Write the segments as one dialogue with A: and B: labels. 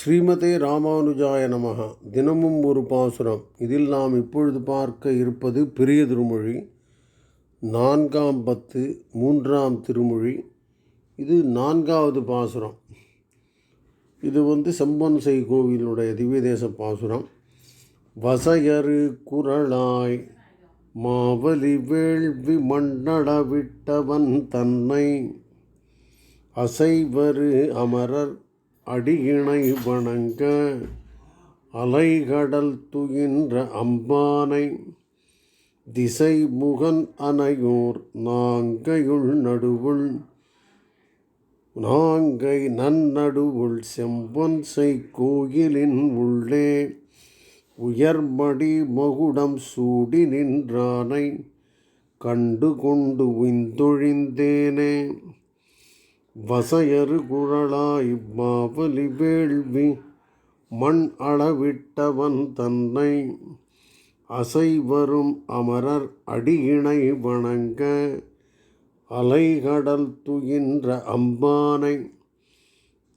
A: ஸ்ரீமதே ராமானுஜாய நமக. தினமும் ஒரு பாசுரம். இதில் நாம் இப்பொழுது பார்க்க இருப்பது பெரிய திருமொழி. நான்காம் பத்து மூன்றாம் திருமொழி. இது நான்காவது பாசுரம். இது வந்து செம்பன்சை கோவிலுடைய திவ்யதேச பாசுரம். வசையரு குரலாய் மாவலி வேள்வி மண்ணடவிட்டவன் தன்னை. அசைவரு அமரர் அடியிணை வணங்க அலைகடல் துயின்ற அம்பானை திசை முகன் அனையோர் நாங்கையுள் நடுவுள். நாங்கை நன்னடுவுள் செம்பொன்சை கோயிலின் உள்ளே. உயர்மடி மகுடம் சூடி நின்றானை கண்டு கொண்டு உய்ந்தொழிந்தேனே. வசையறு குழலாய் மாவலி வேள்வி மண் அளவிட்டவன் தன்னை அசைவரும் அமரர் அடியினை வணங்க அலைகடல் துயின்ற அம்பானை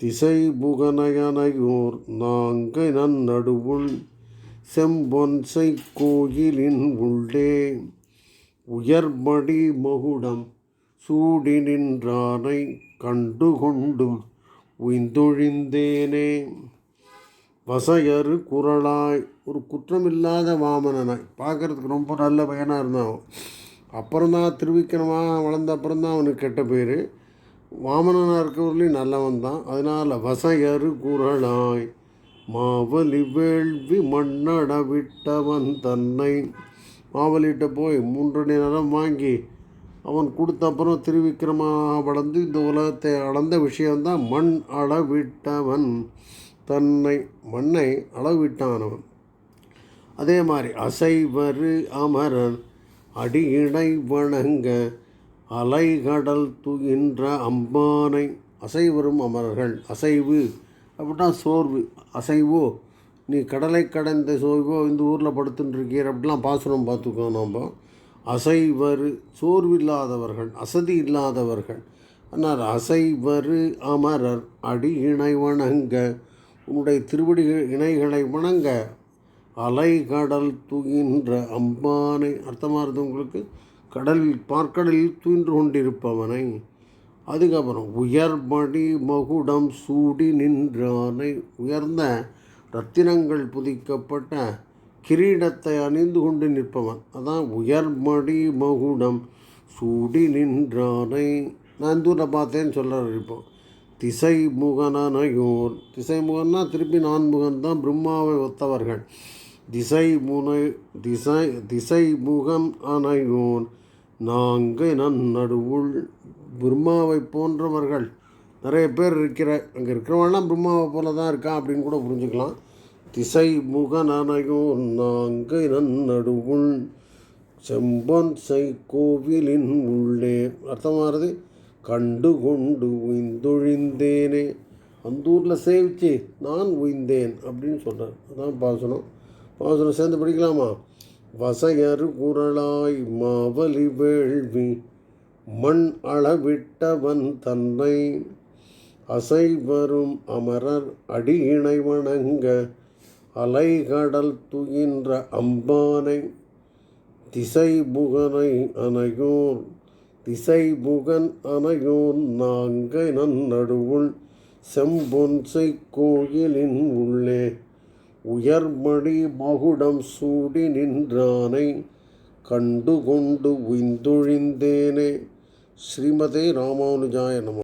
A: திசை புகனயனையோர் நாங்க நன்னடுவுள் செம்பொன்சை கோயிலின் உள்ளே உயர்மடி மகுடம் சூடி நின்றானை கண்டு கொண்டு உய்ந்தொழிந்தேனே. வசையரு குரலாய் ஒரு குற்றமில்லாத வாமனனாய். பார்க்குறதுக்கு ரொம்ப நல்ல பையனாக இருந்தான். அப்புறம்தான் திருவிக்கிரமாக வளர்ந்த அப்புறம்தான் அவனுக்கு கெட்ட பேர். வாமனனாக இருக்கிறவர்களையும் நல்லவன் தான். அதனால் வசையரு குரலாய் மாவலி வேள்வி மண்ணட விட்டவன் தன்னை. மாவலிட்ட போய் மூன்று நேரம் வாங்கி அவன் கொடுத்த அப்புறம் திருவிக்கிரமாக வளர்ந்து இந்த உலகத்தை அளந்த விஷயந்தான் மண் அளவிட்டவன். தன்னை மண்ணை அளவிட்டானவன். அதே மாதிரி அசைவரு அமரன் அடியிடை வணங்க அலைகடல் துகின்ற அம்பானை அசைவரும் அமரர்கள். அசைவு அப்படின்னா சோர்வு. அசைவோ நீ கடலை கடந்த சோர்வோ இந்த ஊரில் படுத்துட்டுருக்கீர் அப்படிலாம் பாசுரம் பார்த்துக்கோ நாம். அசைவர் சோர்வில்லாதவர்கள் அசதி இல்லாதவர்கள் ஆனால் அசைவர் அமரர் அடி இணை வணங்க உன்னுடைய திருவடி இணைகளை வணங்க அலைகடல் துயின்ற அம்பானை. அர்த்தமாக இருந்தது உங்களுக்கு? கடலில் பார்க்கடலில் துயின்று கொண்டிருப்பவனை. அதுக்கப்புறம் உயர்மடி மகுடம் சூடி நின்றானை. உயர்ந்த ரத்தினங்கள் புதிக்கப்பட்ட கிரீடத்தை அணிந்து கொண்டு நிற்பவன். அதான் உயர்மடி மகுடம். சூடி நின்றானை. நான் தூர பார்த்தேன்னு சொல்கிறார் இப்போ. திசை முகனனையோர் திசை முகன்னா திருப்பி நான்முகன் தான் பிரம்மாவை ஒத்தவர்கள். திசை முனை திசை திசை முகம் அனையோன் நாங்கள் நன் நடுவுள் பிரம்மாவை போன்றவர்கள். நிறைய பேர் இருக்கிற அங்கே இருக்கிறவங்களாம் பிரம்மாவை போல தான் இருக்கா அப்படின்னு கூட புரிஞ்சுக்கலாம். திசை முகநனையோன் நாங்கை நன்னடுவுள் செம்பன் சை கோவிலின் உள்ளே. அர்த்தமானது கண்டு கொண்டு உய்ந்தொழிந்தேனே. அந்த ஊரில் சேவிச்சு நான் உய்ந்தேன் அப்படின்னு சொல்கிறார் அதான் பாசனம். பாசனம் சேர்ந்து படிக்கலாமா? வசையரு குரலாய் மாவலி வேள்வி மண் அளவிட்டவன் தன்னை அசைவரும் அமரர் அடியினை வணங்க அலைகடல் துயின்ற அம்பானை திசைபுகனை புகனை திசைபுகன் திசை அணையோன் நாங்கை நன்னடுவுள் செம்பொன்சை கோயிலின் உள்ளே. உயர்மடி மகுடம் சூடி நின்றானை கண்டு கொண்டு உய்ந்தொழிந்தேனே. ஸ்ரீமதே ராமானுஜாய நம.